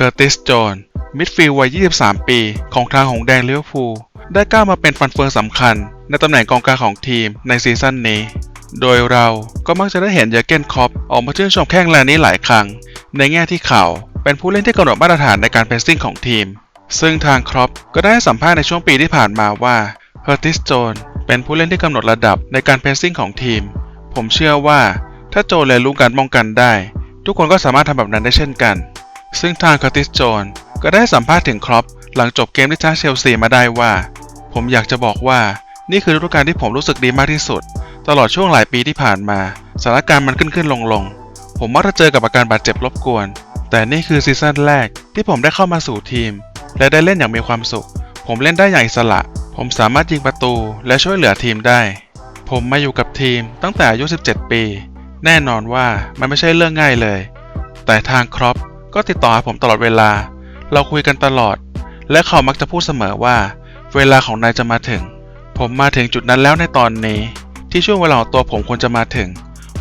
เคอร์ติสโจนส์มิดฟิลด์วัย 23 ปี ของทางหงแดงลิเวอร์พูล ได้ก้าวมาเป็นฟันเฟืองสำคัญ ในตำแหน่งกองกลางของทีมในซีซั่นนี้ โดยเราก็มักจะได้เห็นเยอเกนคอปออกมาชื่นชมแข้งแรงนี้หลายครั้ง ในแง่ที่เขาเป็นผู้เล่นที่กำหนดมาตรฐานในการเพรสซิ่งของทีม ซึ่งทางครอปก็ได้สัมภาษณ์ในช่วงปีที่ผ่านมาว่าเคอร์ติส โจน เป็นผู้เล่นที่กำหนดระดับในการเพรสซิ่งของทีม ผมเชื่อว่าถ้าโจเรียนรู้การป้องกันได้ ทุกคนก็สามารถทำแบบนั้นได้เช่นกัน ซึ่งทางคอร์ติสโจนก็ได้สัมภาษณ์ถึงครอปหลังจบเกมที่ชนะเชลซีมาได้ว่า ผมอยากจะบอกว่านี่คือฤดูกาลที่ผมรู้สึกดีมากที่สุด ตลอดช่วงหลายปีที่ผ่านมาสถานการณ์มันขึ้นขึ้นลงลงผมมักจะเจอกับอาการบาดเจ็บรบกวน แต่นี่คือซีซั่นแรกที่ผมได้เข้ามาสู่ทีม และได้เล่นอย่างมีความสุข ผมเล่นได้อย่างอิสระ ผมสามารถยิงประตูและช่วยเหลือทีมได้ ผมมาอยู่กับทีมตั้งแต่อายุ 17 ปี แน่นอนว่ามันไม่ใช่เรื่องง่ายเลย แต่ทางครอป ก็ติดต่อหาผมตลอดเวลา เราคุยกันตลอด และเขามักจะพูดเสมอว่า เวลาของนายจะมาถึง ผมมาถึงจุดนั้นแล้วในตอนนี้ ที่ช่วงเวลาของตัวผมควรจะมาถึง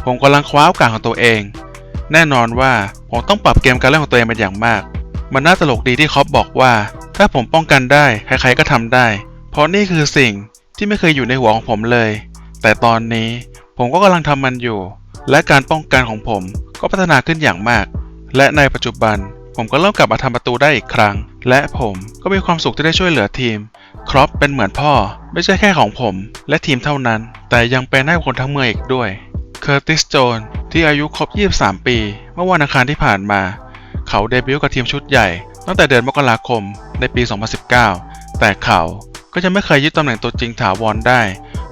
ผมกำลังคว้าโอกาสของตัวเอง แน่นอนว่าผมต้องปรับเกมการเล่นของตัวเองเป็นอย่างมาก มันน่าตลกดีที่คอปบอกว่า ถ้าผมป้องกันได้ใครๆก็ทำได้ เพราะนี่คือสิ่งที่ไม่เคยอยู่ในหัวของผมเลย แต่ตอนนี้ผมก็กำลังทำมันอยู่ และการป้องกันของผมก็พัฒนาขึ้นอย่างมาก และในปัจจุบัน ผมก็เริ่มกลับมาทำประตูได้อีกครั้ง และผมก็มีความสุขที่ได้ช่วยเหลือทีม ครอปเป็นเหมือนพ่อ ไม่ใช่แค่ของผม และทีมเท่านั้น แต่ยังเป็นให้คนทั้งเมืองอีกด้วยเคอร์ติสโจนที่อายุครบ 23 ปี เมื่อวันอังคารที่ผ่านมา เขาเดบิวต์กับทีมชุดใหญ่ ตั้งแต่เดือนมกราคมในปี 2019 แต่เขาก็จะไม่เคยยึดตำแหน่งตัวจริงถาวรได้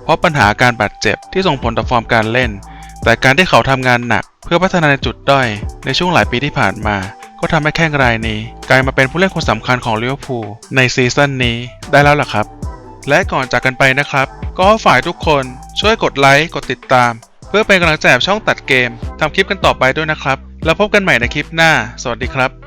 เพราะปัญหาการบาดเจ็บที่ส่งผลต่อฟอร์มการเล่น แต่การที่เขาทำงานหนัก เพื่อพัฒนาในจุดด้อย ในช่วงหลายปีที่ผ่านมา ก็ทำให้แข้งรายนี้ กลายมาเป็นผู้เล่นคนสำคัญของลิเวอร์พูลในซีซั่นนี้ได้แล้วล่ะครับ และก่อนจากกันไปนะครับ ก็ฝ่ายทุกคนช่วยกดไลค์กดติดตาม เพื่อเป็นกำลังใจให้ช่องตัดเกมทำคลิปกันต่อไปด้วยนะครับ แล้วพบกันใหม่ในคลิปหน้า สวัสดีครับ